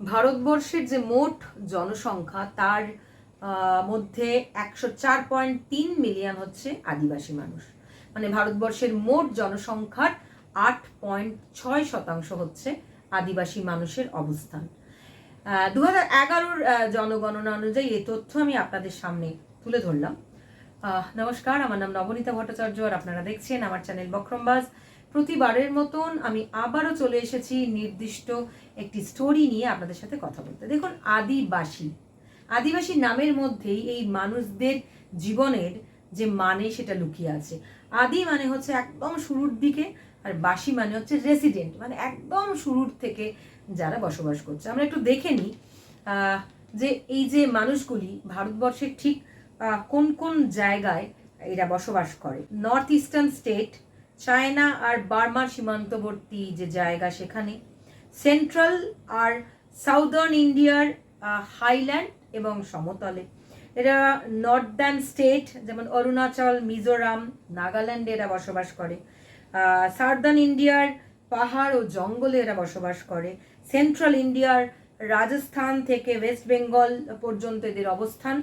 ভারতবর্ষের যে মোট জনসংখ্যা, তার মধ্যে একশো চার পয়েন্ট তিন মিলিয়ন হচ্ছে আদিবাসী মানুষ। মানে ভারতবর্ষের মোট জনসংখ্যার আট পয়েন্ট ছয় শতাংশ হচ্ছে আদিবাসী মানুষের অবস্থান। দু হাজার এগারোর জনগণনা অনুযায়ী এই তথ্য আমি আপনাদের সামনে তুলে ধরলাম। নমস্কার, আমার নাম নবনীতা ভট্টাচার্য আর আপনারা দেখছেন আমার চ্যানেল বক্রমবাজ। প্রতিবারের মতন আমি আবারও চলে এসেছি নির্দিষ্ট একটি স্টোরি নিয়ে আপনাদের সাথে কথা বলতে। দেখুন, আদিবাসী। আদিবাসী নামের মধ্যেই এই মানুষদের জীবনের যে মানে সেটা লুকিয়ে আছে। আদি মানে হচ্ছে একদম শুরুর দিকে আর বাসী মানে হচ্ছে রেসিডেন্ট মানে একদম শুরুর থেকে যারা বসবাস করছে। আমরা একটু দেখে নিই যে এই যে মানুষগুলি ভারতবর্ষের ঠিক কোন কোন জায়গায় এরা বসবাস করে। নর্থ ইস্টার্ন স্টেট চায়না আর বার্মার সীমান্তবর্তী যে জায়গা সেখানে, সেন্ট্রাল আর সাউদার্ন ইন্ডিয়ার হাইল্যান্ড এবং সমতলে। এরা নর্দার্ন স্টেট, যেমন অরুণাচল, মিজোরাম, নাগাল্যান্ডে এরা বসবাস করে। সাউদার্ন ইন্ডিয়ার পাহাড় ও জঙ্গলে এরা বসবাস করে। সেন্ট্রাল ইন্ডিয়ার রাজস্থান থেকে ওয়েস্ট বেঙ্গল পর্যন্ত এদের অবস্থান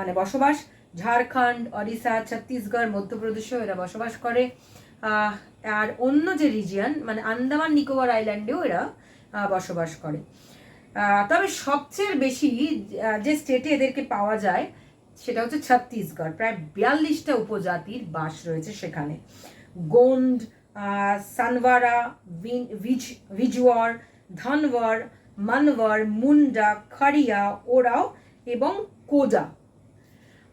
মানে বসবাস। ঝাড়খণ্ড, ওড়িশা, ছত্তিশগড়, মধ্যপ্রদেশেও এরা বসবাস করে। আর অন্য যে রিজিয়ন মানে আন্দামান নিকোবর আইল্যান্ডেও এরা বসবাস করে। তবে সবচেয়ে বেশি যে স্টেটে এদেরকে পাওয়া যায়, সেটা হচ্ছে ছত্তিশগড়। প্রায় বিয়াল্লিশটা উপজাতির বাস রয়েছে সেখানে। গোন্ড সানওয়ারা, ভিন- ভিজ, ভিজওয়ার, ধনওয়ার, মানওয়ার, মুন্ডা, খড়িয়া, ওরাও এবং কোজা।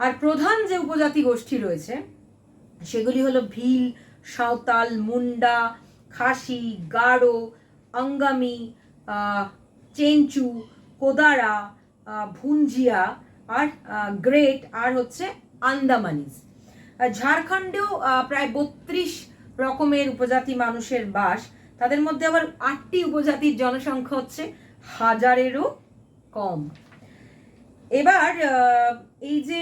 আর প্রধান যে উপজাতি গোষ্ঠী রয়েছে, সেগুলি হলো ভিল, সাঁওতাল, মুন্ডা, খাসি, গারো অঙ্গামি চেঞ্চু, কোদারা ভুঞ্জিয়া আর গ্রেট আর হচ্ছে আন্দামানিজ। ঝাড়খণ্ডেও প্রায় বত্রিশ রকমের উপজাতি মানুষের বাস। তাদের মধ্যে আবার আটটি উপজাতির জনসংখ্যা হচ্ছে হাজারেরও কম। এবার এই যে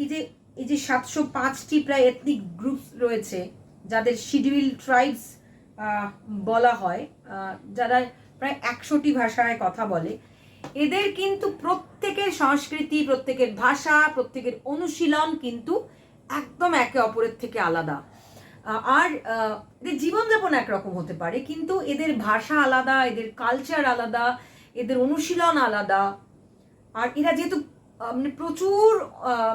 এই যে এই যে সাতশো পাঁচটি প্রায় এথনিক গ্রুপস রয়েছে, যাদের শিডিউল ট্রাইবস বলা হয় যারা প্রায় একশোটি ভাষায় কথা বলে, এদের কিন্তু প্রত্যেকের সংস্কৃতি, প্রত্যেকের ভাষা, প্রত্যেকের অনুশীলন কিন্তু একদম একে অপরের থেকে আলাদা। আর এদের জীবনযাপন একরকম হতে পারে, কিন্তু এদের ভাষা আলাদা, এদের কালচার আলাদা, এদের অনুশীলন আলাদা আর এরা যেহেতু মানে প্রচুর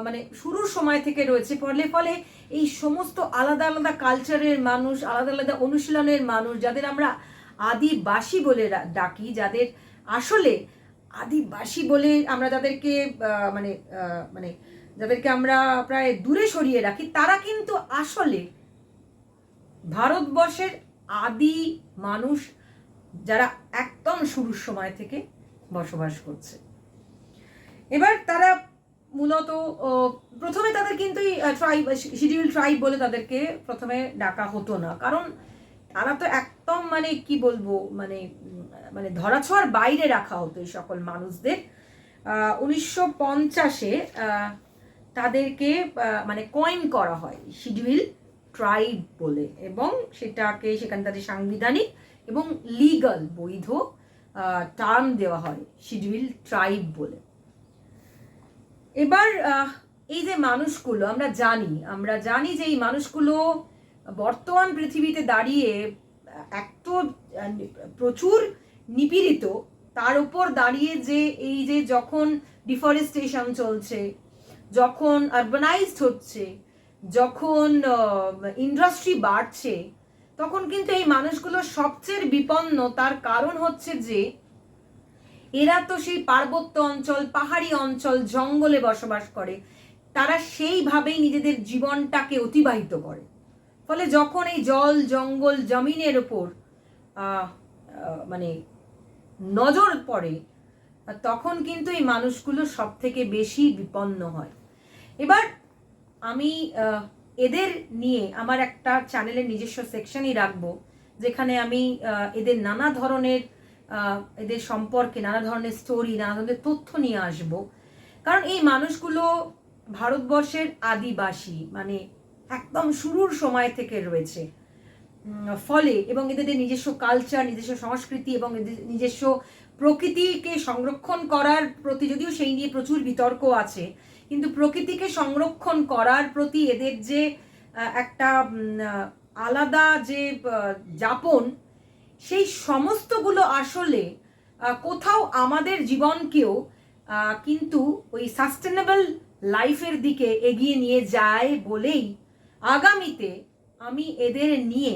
মানে শুরুর সময় থেকে রয়েছে, ফলে ফলে এই সমস্ত আলাদা আলাদা কালচারের মানুষ, আলাদা আলাদা অনুশীলনের মানুষ, যাদের আমরা আদিবাসী বলে ডাকি, যাদের আসলে আদিবাসী বলে আমরা যাদেরকে মানে মানে যাদেরকে আমরা প্রায় দূরে সরিয়ে রাখি, তারা কিন্তু আসলে ভারতবর্ষের আদি মানুষ যারা একদম শুরুর সময় থেকে বসবাস করছে। এবার তারা মূলত প্রথমে তাদের কিন্তু ট্রাইব শিডিউল ট্রাইব বলে তাদেরকে প্রথমে ডাকা হতো না। কারণ তারা তো একদম মানে কি বলব মানে মানে ধরাছোঁয়ার বাইরে রাখা হতো এই সকল মানুষদের। উনিশশো পঞ্চাশে তাদেরকে মানে কয়েন করা হয় শিডিউল ট্রাইব বলে। এবং সেটাকে, সেখানে তাদের সাংবিধানিক এবং লিগাল বৈধ টার্ম দেওয়া হয় শিডিউল ট্রাইব বলে। এবার এই যে মানুষগুলো, আমরা জানি আমরা জানি যে এই মানুষগুলো বর্তমান পৃথিবীতে দাঁড়িয়ে এক তো প্রচুর নিপীড়িত, তার উপর দাঁড়িয়ে যে এই যে যখন ডিফরেস্টেশন চলছে, যখন আরবানাইজড হচ্ছে, যখন ইন্ডাস্ট্রি বাড়ছে, তখন কিন্তু এই মানুষগুলো সবচেয়ে বিপন্ন, তার কারণ হচ্ছে যে এরা তো সেই পার্বত্য অঞ্চল, পাহাড়ি অঞ্চল, জঙ্গলে বসবাস করে। তারা সেইভাবেই নিজেদের জীবনটাকে অতিবাহিত করে। ফলে যখন এই জল, জঙ্গল, জমিনের ওপর মানে নজর পড়ে, তখন কিন্তু এই মানুষগুলো সব থেকে বেশি বিপন্ন হয়। এবার আমি এদের নিয়ে আমার একটা চ্যানেলের নিজস্ব সেকশনই রাখব, যেখানে আমি এদের নানা ধরনের এদের সম্পর্কে নানা ধরনের স্টোরি নানা ধরনের তথ্য নিয়ে আসব। কারণ এই মানুষগুলো ভারতবর্ষের আদিবাসী মানে একদম শুরুর সময় থেকে রয়েছে। ফলে এবং এদের নিজস্ব কালচার নিজস্ব সংস্কৃতি এবং নিজস্ব প্রকৃতিকে সংরক্ষণ করার প্রতি, যদিও সেই নিয়ে প্রচুর বিতর্ক আছে, কিন্তু প্রকৃতিকে সংরক্ষণ করার প্রতি এদের যে একটা আলাদা যে যাপন সেই সমস্তগুলো আসলে কোথাও আমাদের জীবনকেও কিন্তু ওই সাস্টেনেবল লাইফের দিকে এগিয়ে নিয়ে যায় বলেই আগামীতে আমি এদের নিয়ে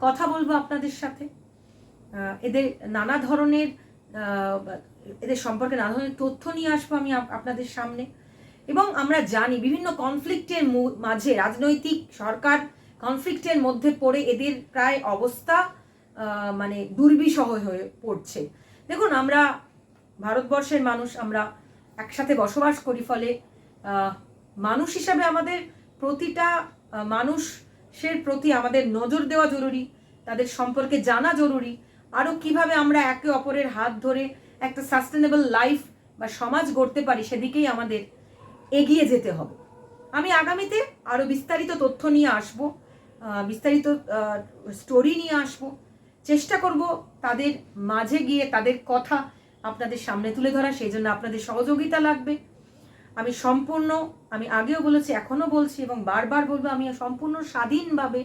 কথা বলব আপনাদের সাথে। এদের নানা ধরনের এদের সম্পর্কে নানা ধরনের তথ্য নিয়ে আসব আমি আপনাদের সামনে। এবং আমরা জানি বিভিন্ন কনফ্লিক্টের মাঝে রাজনৈতিক সরকার কনফ্লিক্টের মধ্যে পড়ে এদের প্রায় অবস্থা মানে দুর্বিষহ হয়ে পড়ছে। দেখুন, আমরা ভারতবর্ষের মানুষ, আমরা একসাথে বসবাস করি ফলে মানুষ হিসাবে আমাদের প্রতিটা মানুষের প্রতি আমাদের নজর দেওয়া জরুরি, তাদের সম্পর্কে জানা জরুরি। আরও কীভাবে আমরা একে অপরের হাত ধরে একটা সাস্টেনেবল লাইফ বা সমাজ গড়তে পারি, সেদিকেই আমাদের এগিয়ে যেতে হবে। আমি আগামীতে আরও বিস্তারিত তথ্য নিয়ে আসব বিস্তারিত স্টোরি নিয়ে আসব। চেষ্টা করব তাদের মাঝে গিয়ে তাদের কথা আপনাদের সামনে তুলে ধরা, সেই জন্য আপনাদের সহযোগিতা লাগবে। আমি সম্পূর্ণ, আমি আগেও বলেছি, এখনও বলছি এবং বারবার বলব, আমি সম্পূর্ণ স্বাধীনভাবে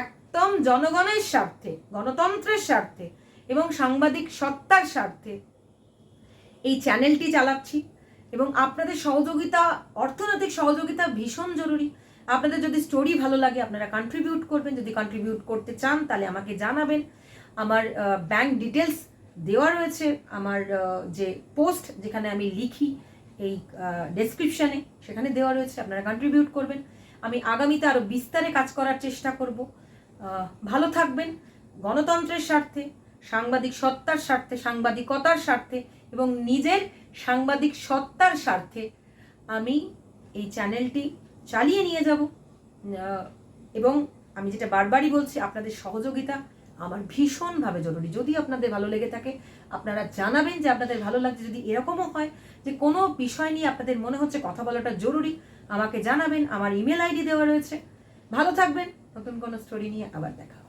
একদম জনগণের স্বার্থে, গণতন্ত্রের স্বার্থে এবং সাংবাদিক সত্তার স্বার্থে এই চ্যানেলটি চালাচ্ছি এবং আপনাদের সহযোগিতা, অর্থনৈতিক সহযোগিতা ভীষণ জরুরি। আপনাদের যদি স্টোরি ভালো লাগে, আপনারা কন্ট্রিবিউট করবেন। যদি কন্ট্রিবিউট করতে চান, তাহলে আমাকে জানাবেন। আমার ব্যাংক ডিটেলস দেওয়া রয়েছে। আমার যে পোস্ট যেখানে আমি লিখি, এই ডেসক্রিপশানে সেখানে দেওয়া রয়েছে। আপনারা কন্ট্রিবিউট করবেন। আমি আগামীতে আরও বিস্তারে কাজ করার চেষ্টা করব। ভালো থাকবেন। গণতন্ত্রের স্বার্থে, সাংবাদিক সত্তার স্বার্থে, সাংবাদিকতার স্বার্থে এবং নিজের সাংবাদিক সত্তার স্বার্থে আমি এই চ্যানেলটি চালিয়ে নিয়ে যাব। এবং আমি যেটা বারবারই বলছি, আপনাদের সহযোগিতা আমার ভীষণভাবে জরুরি। যদি আপনাদের ভালো লেগে থাকে, আপনারা জানাবেন যে আপনাদের ভালো লাগছে। যদি এরকমও হয় যে কোনো বিষয় নিয়ে আপনাদের মনে হচ্ছে কথা বলাটা জরুরি, আমাকে জানাবেন। আমার ইমেল আইডি দেওয়া রয়েছে। ভালো থাকবেন। নতুন কোনো স্টোরি নিয়ে আবার দেখা।